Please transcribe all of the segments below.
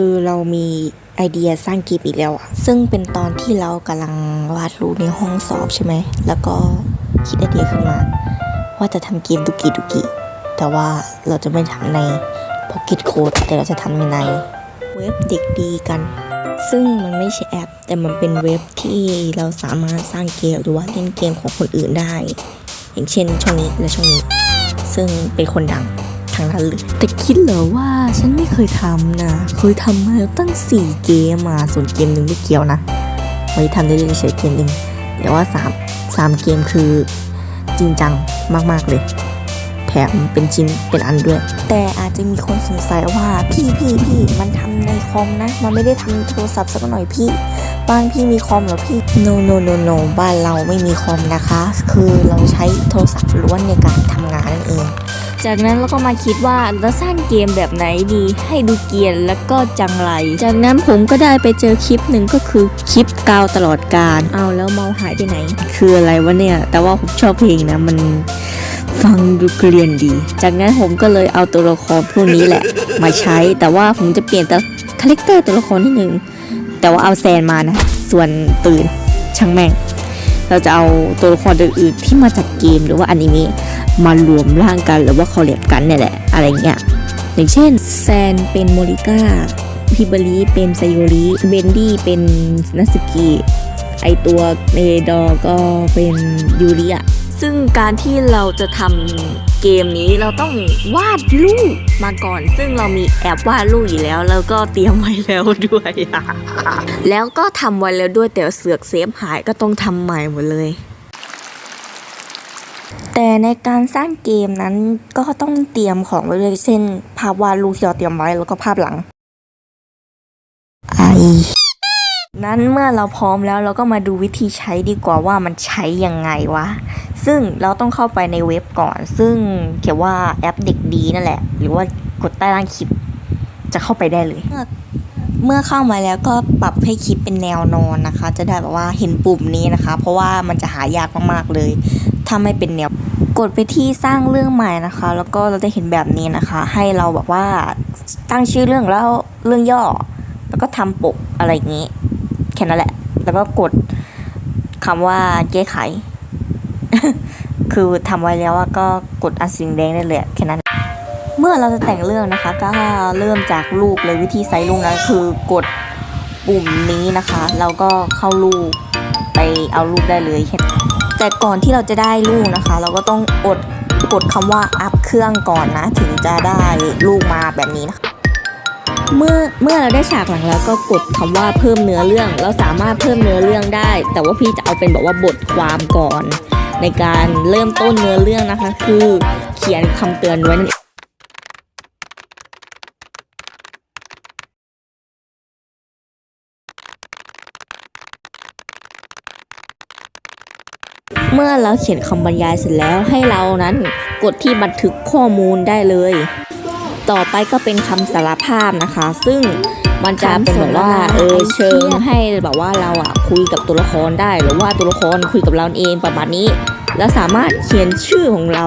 คือเรามีไอเดียสร้างเกมอีกแล้วอะซึ่งเป็นตอนที่เรากำลังวาดรูปในห้องสอบใช่ไหม แล้วก็คิดไอเดียขึ้นมา ว่าจะทำเกมดุกิดุกิ แต่ว่าเราจะไม่ทำใน Pocket Code แต่เราจะทำในเว็บเด็กดีกัน ซึ่งมันไม่ใช่แอป แต่มันเป็นเว็บที่เราสามารถสร้างเกมหรือว่าเล่นเกมของคนอื่นได้ อย่างเช่นช่องนี้และช่องนี้ ซึ่งเป็นคนดัง ทางนั้นเลย แต่คิดเหรอว่าฉันไม่เคยทำนะ เคยทำมาตั้ง 4 เกมมาส่วนเกมหนึ่งไม่เกี่ยวนะไว้ทำได้เล่นเฉยเกมหนึ่งแต่ว่า3 3เกมคือจริงจังมาก ๆ เลย แถมเป็นชิ้นเป็นอันด้วย แต่อาจจะมีคนสงสัยว่าพี่พี่พี่มันทำในคอมนะ มันไม่ได้ทำโทรศัพท์สักหน่อยพี่บ้านพี่มีคอมเหรอพี่ no no no no บ้านเราไม่มีคอมนะคะ คือเราใช้โทรศัพท์ล้วนในการทำงานนั่นเอง จากนั้นเราก็มาคิดว่าเราสร้างเกมแบบไหนดีให้ดูเกรียนแล้วก็จังไร จากนั้นผมก็ได้ไปเจอคลิปหนึ่งก็คือคลิปกาวตลอดการเอาแล้วเมาหายไปไหน คืออะไรวะเนี่ย แต่ว่าผมชอบเพลงนะมันฟังดูเกรียนดี จากนั้นผมก็เลยเอาตัวละครพวกนี้แหละ มาใช้ แต่ว่าผมจะเปลี่ยนแต่คาแรคเตอร์ตัวละครนิดนึง แต่ว่าเอาแซนมานะ ส่วนปืนช่างแม่ง เราจะเอาตัวละครอื่นๆที่มาจากเกมหรือว่าอนิเมะ มารวมร่างกันหรือว่าคอลเลบกันเนี่ยแหละอะไรเงี้ยอย่างเช่นแซนเป็นโมริก้าพิบรีเป็นไซโยริเบนดี้เป็นนัสกิไอตัวเนดอก็เป็นยูริอะซึ่งการที่เราจะทำเกมนี้เราต้องวาดรูปมาก่อน ซึ่งเรามีแอปวาดรูปอยู่แล้ว แล้วก็เตรียมไว้แล้วด้วย แล้วก็ทำไว้แล้วด้วยแต่เสือกเซฟหายก็ต้องทำใหม่หมดเลย แต่ในการสร้างเกมนั้นก็ต้องเตรียมของไว้เลยเช่นภาพวาดรูปที่เราเตรียมไว้แล้วก็ภาพหลังไอนั้นเมื่อเราพร้อมแล้วเราก็มาดูวิธีใช้ดีกว่าว่ามันใช้ยังไงวะ ซึ่งเราต้องเข้าไปในเว็บก่อน ซึ่งเขียนว่าแอปเด็กดีนั่นแหละ หรือว่ากดใต้ล่างคลิป จะเข้าไปได้เลย เมื่อเมื่อเข้ามาแล้วก็ปรับให้คลิปเป็นแนวนอนนะคะ จะได้แบบว่าเห็นปุ่มนี้นะคะ เพราะว่ามันจะหายากมากๆเลย ถ้าไม่เป็นแนวกดไปที่สร้างเรื่องใหม่นะคะ แล้วก็เราจะเห็นแบบนี้นะคะ ให้เราแบบว่าตั้งชื่อเรื่องแล้วเรื่องย่อ แล้วก็ทำปกอะไรอย่างนี้ แค่นั้นแหละ แล้วก็กดคำว่าแก้ไข คือทำไว้แล้วก็กดอันสีแดงได้เลยแค่นั้น เมื่อเราจะแต่งเรื่องนะคะ ก็เริ่มจากรูปเลยวิธีใส่รูปนั้นคือกดปุ่มนี้นะคะ แล้วก็เข้ารูปไปเอารูปได้เลยแค่ แต่ก่อนที่เราจะได้ลูกนะคะ เราก็ต้องกดกดคำว่าอัพเครื่องก่อนนะ ถึงจะได้ลูกมาแบบนี้นะคะเมื่อเมื่อเราได้ฉากหลังแล้วก็กดคำว่าเพิ่มเนื้อเรื่อง เราสามารถเพิ่มเนื้อเรื่องได้ แต่ว่าพี่จะเอาเป็นแบบว่าบทความก่อน ในการเริ่มต้นเนื้อเรื่องนะคะ คือเขียนคำเตือนไว้นั่นเอง เมื่อเราเขียนคำบรรยายเสร็จแล้วให้เรานั้นกดที่บันทึกข้อมูลได้เลย ต่อไปก็เป็นคำสารภาพนะคะ ซึ่งมันจะเป็นแบบว่าเออเชิงให้แบบว่าเราอะคุยกับตัวละครได้ หรือว่าตัวละครคุยกับเราเองประมาณนี้ แล้วสามารถเขียนชื่อของเรา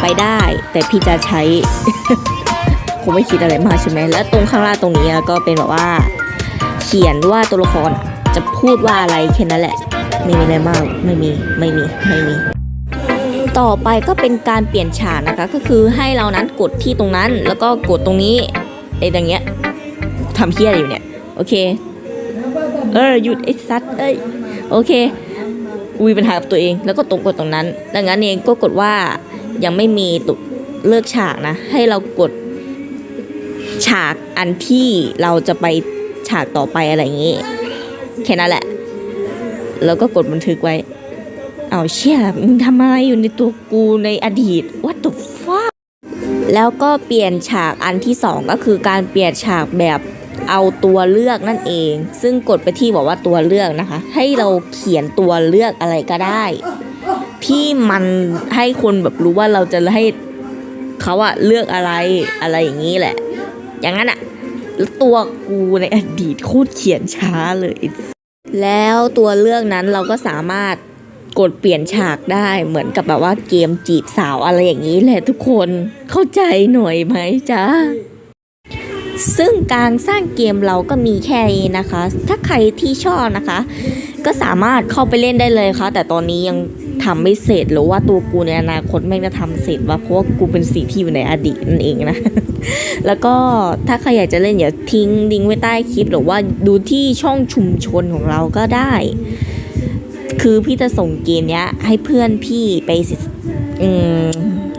ไปได้ แต่พี่จะใช้คงไม่คิดอะไรมากใช่ไหมแล้วตรงข้างล่างตรงนี้ก็เป็นแบบว่า เขียนว่าตัวละครจะพูดว่าอะไรแค่นั้นแหละ ม่มีอะไรมากไม่มีไม่มีไม่มี ต่อไปก็เป็นการเปลี่ยนฉากนะคะ ก็คือให้เรานั้นกดที่ตรงนั้น แล้วก็กดตรงนี้ไอ้อย่างเงี้ยทำเพี้ยอะไรอยู่เนี่ย โอเค เออหยุดไอ้ซัดเอ้ยโอเคกูมีปัญหากับตัวเองแล้วก็ตรงกดตรงนั้น ดังนั้นเองก็กดว่ายังไม่มีตุเลิกฉากนะ ให้เรากดฉากอันที่เราจะไปฉากต่อไปอะไรอย่างงี้ แค่นั้นแหละ แล้วก็กดบันทึกไว้ เอาเชี่ยมึงทำอะไรอยู่ในตัวกูในอดีต what the fuck แล้วก็เปลี่ยนฉากอันที่สองก็คือการเปลี่ยนฉากแบบเอาตัวเลือกนั่นเอง ซึ่งกดไปที่บอกว่าตัวเลือกนะคะ ให้เราเขียนตัวเลือกอะไรก็ได้ที่มันให้คนแบบรู้ว่าเราจะให้เขาอะเลือกอะไรอะไรอย่างนี้แหละ อย่างนั้นอะแล้วตัวกูในอดีตโคตรเขียนช้าเลย แล้วตัวเลือกนั้นเราก็สามารถกดเปลี่ยนฉากได้เหมือนกับแบบว่าเกมจีบสาวอะไรอย่างนี้แหละทุกคนเข้าใจหน่อยไหมจ๊ะซึ่งการสร้างเกมเราก็มีแค่นี้นะคะ ถ้าใครที่ชอบนะคะ ก็สามารถเข้าไปเล่นได้เลยค่ะ แต่ตอนนี้ยังทำไม่เสร็จหรือว่าตัวกูในอนาคตแม่งจะทำเสร็จว่าเพราะว่ากูเป็นสิ่งที่อยู่ในอดีตนั่นเองนะ แล้วก็ถ้าใครอยากจะเล่นอย่าทิ้งลิงก์ไว้ใต้คลิป หรือว่าดูที่ช่องชุมชนของเราก็ได้ คือพี่จะส่งเกมเนี้ย ให้เพื่อนพี่ไปอืม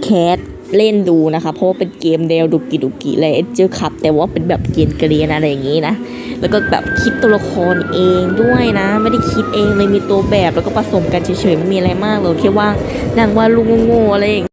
แคสเล่นดูนะคะ เพราะว่าเป็นเกมแนวดุกิดุกิเลยเจอขับ แต่ว่าเป็นแบบเกรียนเกรียนอะไรอย่างงี้นะ แล้วก็แบบคิดตัวละครเองด้วยนะ ไม่ได้คิดเองเลยมีตัวแบบแล้วก็ผสมกันเฉยๆไม่มีอะไรมากเลยแค่ว่างนางว่าดลูกโง่ๆอะไรอย่าง